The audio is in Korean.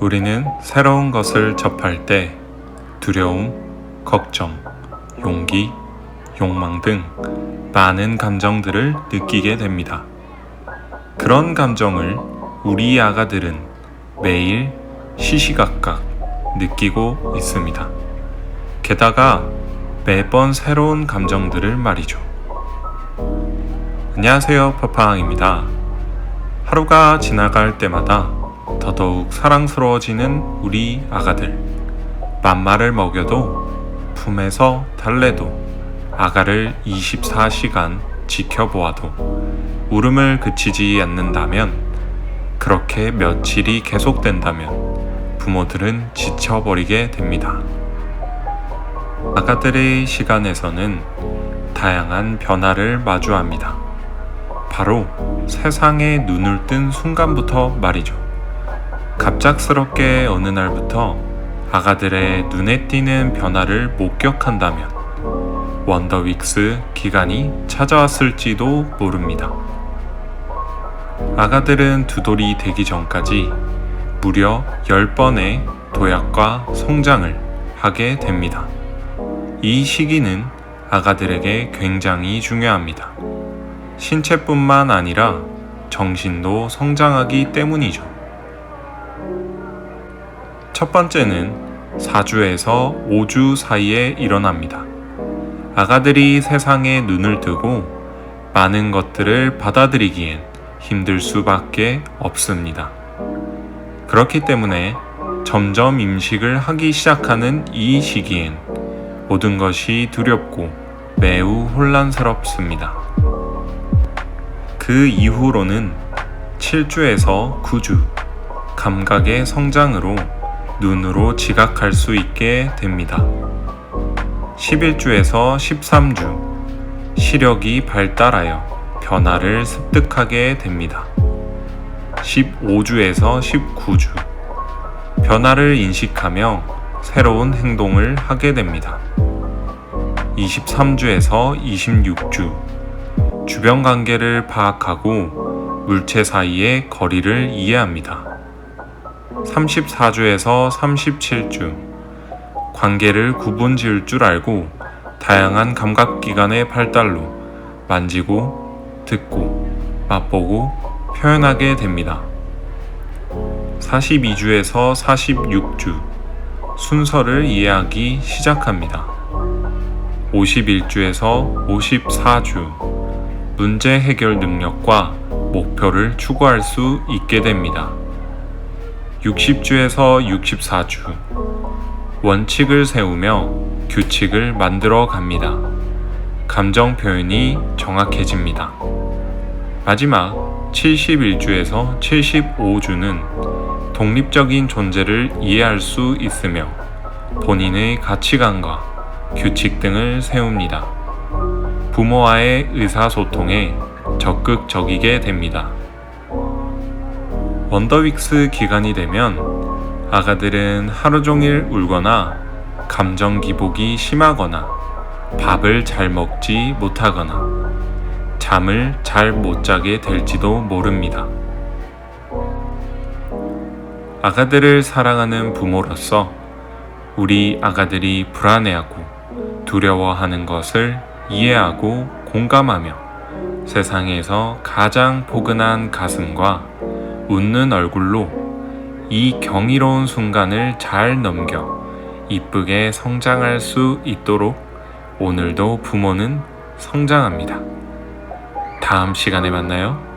우리는 새로운 것을 접할 때 두려움, 걱정, 용기, 욕망 등 많은 감정들을 느끼게 됩니다. 그런 감정을 우리 아가들은 매일 시시각각 느끼고 있습니다. 게다가 매번 새로운 감정들을 말이죠. 안녕하세요, 파파항입니다. 하루가 지나갈 때마다 더더욱 사랑스러워지는 우리 아가들. 맘마를 먹여도 품에서 달래도 아가를 24시간 지켜보아도 울음을 그치지 않는다면 그렇게 며칠이 계속된다면 부모들은 지쳐버리게 됩니다. 아가들의 시간에서는 다양한 변화를 마주합니다. 바로 세상에 눈을 뜬 순간부터 말이죠. 갑작스럽게 어느 날부터 아가들의 눈에 띄는 변화를 목격한다면 원더윅스 기간이 찾아왔을지도 모릅니다. 아가들은 두 돌이 되기 전까지 무려 10번의 도약과 성장을 하게 됩니다. 이 시기는 아가들에게 굉장히 중요합니다. 신체뿐만 아니라 정신도 성장하기 때문이죠. 첫 번째는 4주에서 5주 사이에 일어납니다. 아가들이 세상에 눈을 뜨고 많은 것들을 받아들이기엔 힘들 수밖에 없습니다. 그렇기 때문에 점점 임식을 하기 시작하는 이 시기엔 모든 것이 두렵고 매우 혼란스럽습니다. 그 이후로는 7주에서 9주 감각의 성장으로 눈으로 지각할 수 있게 됩니다. 11주에서 13주 시력이 발달하여 변화를 습득하게 됩니다. 15주에서 19주 변화를 인식하며 새로운 행동을 하게 됩니다. 23주에서 26주 주변 관계를 파악하고 물체 사이의 거리를 이해합니다. 34주에서 37주 관계를 구분 지을 줄 알고 다양한 감각기관의 발달로 만지고 듣고 맛보고 표현하게 됩니다. 42주에서 46주 순서를 이해하기 시작합니다. 51주에서 54주 문제 해결 능력과 목표를 추구할 수 있게 됩니다. 60주에서 64주 원칙을 세우며 규칙을 만들어 갑니다. 감정 표현이 정확해집니다. 마지막 71주에서 75주는 독립적인 존재를 이해할 수 있으며 본인의 가치관과 규칙 등을 세웁니다. 부모와의 의사소통에 적극적이게 됩니다. 원더윅스 기간이 되면 아가들은 하루 종일 울거나 감정 기복이 심하거나 밥을 잘 먹지 못하거나 잠을 잘 못 자게 될지도 모릅니다. 아가들을 사랑하는 부모로서 우리 아가들이 불안해하고 두려워하는 것을 이해하고 공감하며 세상에서 가장 포근한 가슴과 웃는 얼굴로 이 경이로운 순간을 잘 넘겨 이쁘게 성장할 수 있도록 오늘도 부모는 성장합니다. 다음 시간에 만나요.